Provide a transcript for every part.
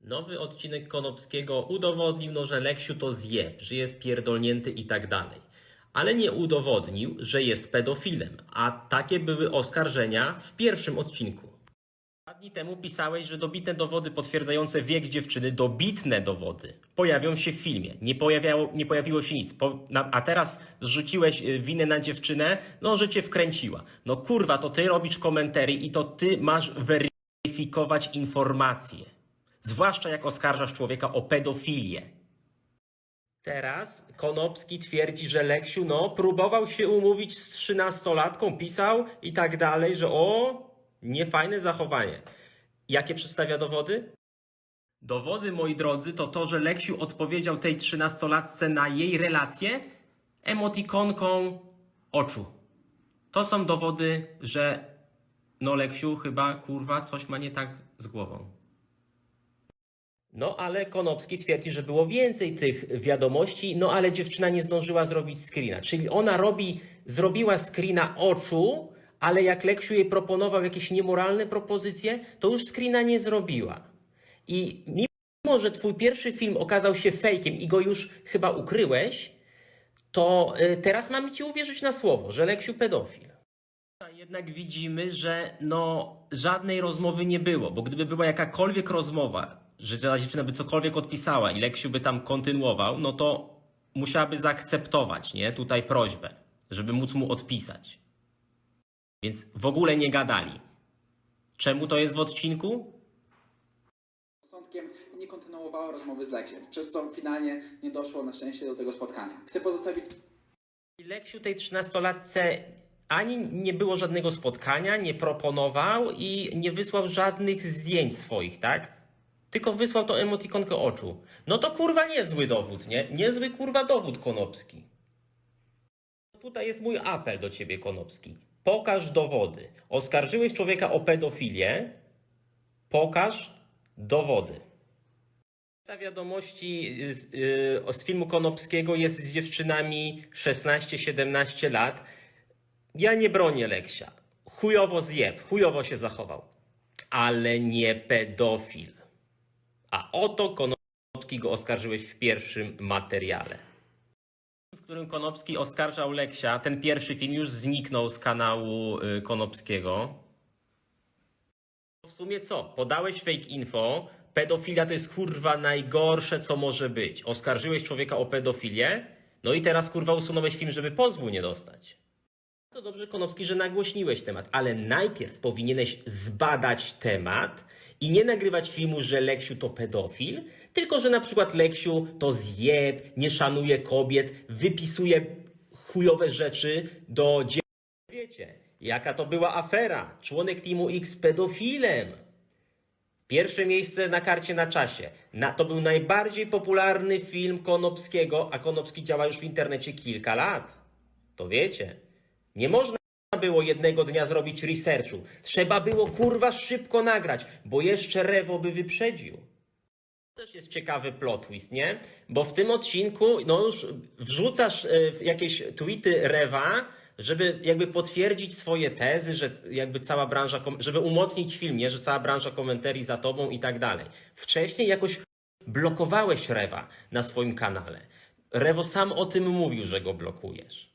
Nowy odcinek Konopskiego udowodnił, no, że Leksiu to zje, że jest pierdolnięty i tak dalej. Ale nie udowodnił, że jest pedofilem, a takie były oskarżenia w pierwszym odcinku. Dwa dni temu pisałeś, że dobitne dowody potwierdzające wiek dziewczyny, dobitne dowody, pojawią się w filmie. Nie, pojawiało, nie pojawiło się nic. Po, na, a teraz zrzuciłeś y, winę na dziewczynę, no że cię wkręciła. No kurwa, to ty robisz komentary i to ty masz weryfikować informacje. Zwłaszcza jak oskarżasz człowieka o pedofilię. Teraz Konopski twierdzi, że Leksiu, no, próbował się umówić z trzynastolatką, pisał i tak dalej, że o, niefajne zachowanie. Jakie przedstawia dowody? Dowody, moi drodzy, to to, że Leksiu odpowiedział tej trzynastolatce na jej relację emotikonką oczu. To są dowody, że no Leksiu chyba, kurwa, coś ma nie tak z głową. No ale Konopski twierdzi, że było więcej tych wiadomości, no ale dziewczyna nie zdążyła zrobić screena. Czyli ona robi, zrobiła screena oczu, ale jak Leksiu jej proponował jakieś niemoralne propozycje, to już screena nie zrobiła. I mimo, że twój pierwszy film okazał się fejkiem i go już chyba ukryłeś, to y, teraz mamy ci uwierzyć na słowo, że Leksiu pedofil. Jednak widzimy, że no żadnej rozmowy nie było, bo gdyby była jakakolwiek rozmowa, że ta dziewczyna by cokolwiek odpisała i Leksiu by tam kontynuował, no to musiałaby zaakceptować, nie, tutaj prośbę, żeby móc mu odpisać. Więc w ogóle nie gadali. Czemu to jest w odcinku? rozsądkiem i nie kontynuowała rozmowy z Leksiem, przez co finalnie nie doszło na szczęście do tego spotkania. Chcę pozostawić I Leksiu tej trzynastolatce ani nie było żadnego spotkania, nie proponował i nie wysłał żadnych zdjęć swoich, tak? Tylko wysłał to emotikonkę oczu. No to kurwa niezły dowód, nie? Niezły kurwa dowód Konopski. Tutaj jest mój apel do ciebie, Konopski. Pokaż dowody. Oskarżyłeś człowieka o pedofilię. Pokaż dowody. Ta wiadomości z, yy, z filmu Konopskiego jest z dziewczynami 16-17 lat. Ja nie bronię Leksia. Chujowo zjeb, chujowo się zachował. Ale nie pedofil. A oto Konopski go oskarżyłeś w pierwszym materiale. W którym Konopski oskarżał Leksia, ten pierwszy film już zniknął z kanału y, Konopskiego. W sumie co? Podałeś fake info. Pedofilia to jest kurwa najgorsze, co może być. Oskarżyłeś człowieka o pedofilię, no i teraz kurwa usunąłeś film, żeby pozwu nie dostać. To dobrze, Konopski, że nagłośniłeś temat, ale najpierw powinieneś zbadać temat i nie nagrywać filmu, że Leksiu to pedofil, tylko że na przykład Leksiu to zjeb, nie szanuje kobiet, wypisuje chujowe rzeczy do dzie... Wiecie, jaka to była afera? Członek Teamu X pedofilem. Pierwsze miejsce na karcie na czasie. Na, to był najbardziej popularny film Konopskiego, a Konopski działa już w internecie kilka lat. To wiecie. Nie można było jednego dnia zrobić researchu. Trzeba było kurwa szybko nagrać, bo jeszcze Rewo by wyprzedził. To też jest ciekawy plot twist, nie? Bo w tym odcinku no już wrzucasz e, jakieś tweety Rewa, żeby jakby potwierdzić swoje tezy, że jakby cała branża, żeby umocnić film, nie? Że cała branża komentarii za tobą i tak dalej. Wcześniej jakoś blokowałeś Rewa na swoim kanale. Rewo sam o tym mówił, że go blokujesz.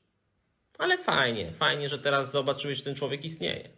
Ale fajnie, fajnie, że teraz zobaczyłeś, że ten człowiek istnieje.